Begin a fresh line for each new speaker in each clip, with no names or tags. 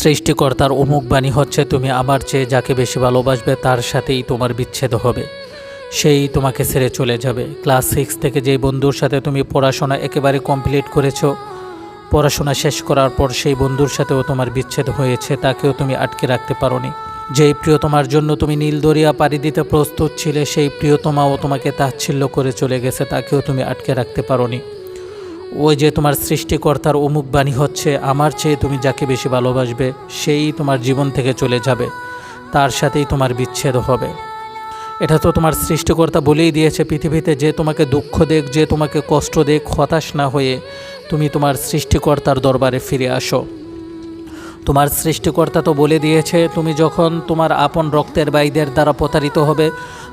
সৃষ্টিকর্তার অমুক বাণী হচ্ছে, তুমি আমার চেয়ে যাকে বেশি ভালোবাসবে, তার সাথেই তোমার বিচ্ছেদ হবে। সেই তোমাকে ছেড়ে চলে যাবে। ক্লাস সিক্স থেকে যেই বন্ধুর সাথে তুমি পড়াশোনা একেবারে কমপ্লিট করেছ, পড়াশোনা শেষ করার পর সেই বন্ধুর সাথেও তোমার বিচ্ছেদ হয়েছে, তাকেও তুমি আটকে রাখতে পারোনি। যেই প্রিয়তমার জন্য তুমি নীল দরিয়া পাড়ি দিতে প্রস্তুত ছিলে, সেই প্রিয়তমাও তোমাকে তাচ্ছিল্য করে চলে গেছে, তাকেও তুমি আটকে রাখতে পারোনি। ওই যে তোমার সৃষ্টিকর্তার অমুক বাণী হচ্ছে, আমার চেয়ে তুমি যাকে বেশি ভালোবাসবে, সেই তোমার জীবন থেকে চলে যাবে। তার সাথেই তোমার বিচ্ছেদ হবে। এটা তো তোমার সৃষ্টিকর্তা বলেই দিয়েছে পৃথিবীতে, যে তোমাকে দুঃখ দেখ, যে তোমাকে কষ্ট দেখ, হতাশ না হয়ে তুমি তোমার সৃষ্টিকর্তার দরবারে ফিরে আসো। তোমার সৃষ্টিকর্তা তো বলে দিয়েছে, তুমি যখন তোমার আপন রক্তের বাইদের দ্বারা প্রতারিত হবে,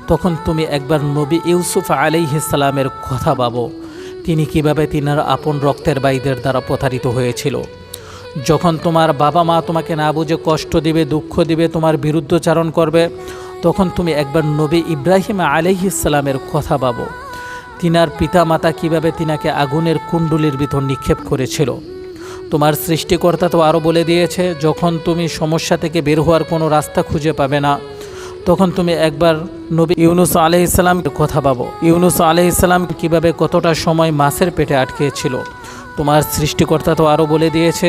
তখন তুমি একবার নবী ইউসুফ আলাইহিসালামের কথা ভাবো। তিনি কীভাবে তিনার আপন রক্তের বাইদের দ্বারা প্রতারিত হয়েছিল? যখন তোমার বাবা মা তোমাকে না বুঝে কষ্ট দিবে, দুঃখ দিবে, তোমার বিরুদ্ধচারণ করবে, তখন তুমি একবার নবী ইব্রাহিম আলাইহিসালামের কথা পাবো তিনার পিতা মাতা কীভাবে তিনাকে আগুনের কুণ্ডুলির ভিতর নিক্ষেপ করেছিল? তোমার সৃষ্টিকর্তা তো আরও বলে দিয়েছে, যখন তুমি সমস্যা থেকে বের হওয়ার কোনো রাস্তা খুঁজে পাবে না তখন তুমি একবার নবী ইউনুস আলহিসাল্লামের কথা পাবো ইউনুস আলহিসাল্লাম কীভাবে কতটা সময় মাছের পেটে আটকেছিল? তোমার সৃষ্টিকর্তা তো আরও বলে দিয়েছে,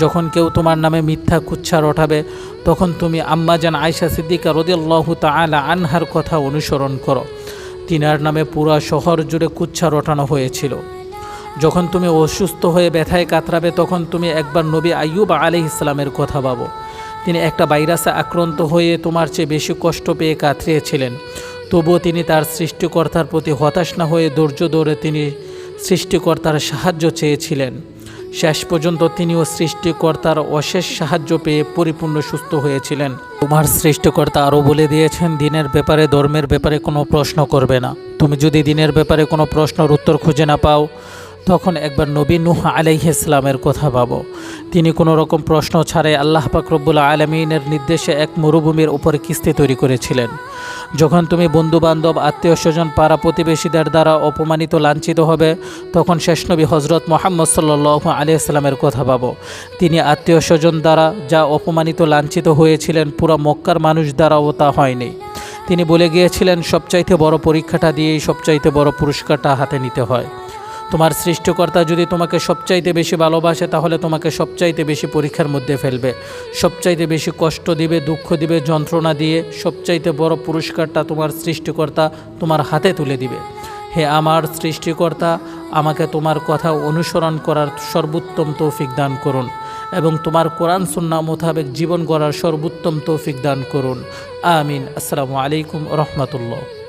যখন কেউ তোমার নামে মিথ্যা কুচ্ছা রটাবে তখন তুমি আম্মাজান আয়সা সিদ্দিকা রদিয়াল্লাহু তাআলা আনহার কথা অনুসরণ করো। তিনার নামে পুরা শহর জুড়ে কুচ্ছা রটানো হয়েছিল। যখন তুমি অসুস্থ হয়ে ব্যথায় কাতরাবে, তখন তুমি একবার নবী আইয়ুব আলি ইসলামের কথা ভাবো। তিনি একটা ভাইরাসে আক্রান্ত হয়ে তোমার চেয়ে বেশি কষ্ট পেয়ে কাতরিয়েছিলেন তবুও তিনি তার সৃষ্টিকর্তার প্রতি হতাশ না হয়ে ধৈর্য ধরে তিনি সৃষ্টিকর্তার সাহায্য চেয়েছিলেন। শেষ পর্যন্ত তিনিও সৃষ্টিকর্তার অশেষ সাহায্য পেয়ে পরিপূর্ণ সুস্থ হয়েছিলেন। তোমার সৃষ্টিকর্তা আরও বলে দিয়েছেন, দিনের ব্যাপারে, ধর্মের ব্যাপারে কোনো প্রশ্ন করবে না। তুমি যদি দিনের ব্যাপারে কোনো প্রশ্নের উত্তর খুঁজে না পাও তখন একবার নবী নুহ আলাইহিসলামের কথা ভাবো। তিনি কোনো রকম প্রশ্ন ছাড়াই আল্লাহ পাক রব্বুল আলমিনের নির্দেশে এক মরুভূমির উপরে কিস্তি তৈরি করেছিলেন। যখন তুমি বন্ধুবান্ধব, আত্মীয় স্বজন, পাড়া প্রতিবেশীদের দ্বারা অপমানিত, লাঞ্ছিত হবে, তখন শেষ নবী হজরত মোহাম্মদ সাল্লু আলিয়াস্লামের কথা ভাবো। তিনি আত্মীয় স্বজন দ্বারা যা অপমানিত, লাঞ্ছিত হয়েছিলেন, পুরো মক্কার মানুষ দ্বারাও তা হয়নি। তিনি বলে গিয়েছিলেন, সবচাইতে বড় পরীক্ষাটা দিয়েই সবচাইতে বড় পুরস্কারটা হাতে নিতে হয়। তোমার সৃষ্টিকর্তা যদি তোমাকে সবচাইতে বেশি ভালোবাসে, তাহলে তোমাকে সবচাইতে বেশি পরীক্ষার মধ্যে ফেলবে। সবচাইতে বেশি কষ্ট দিবে, দুঃখ দিবে, যন্ত্রণা দিয়ে সবচাইতে বড় পুরস্কারটা তোমার সৃষ্টিকর্তা তোমার হাতে তুলে দিবে। হে আমার সৃষ্টিকর্তা, আমাকে তোমার কথা অনুসরণ করার সর্বোত্তম তৌফিক দান করুন এবং তোমার কোরআন সুন্না মোতাবেক জীবন গড়ার সর্বোত্তম তৌফিক দান করুন। আমিন। আসসালামু আলাইকুম রহমতুল্লাহ।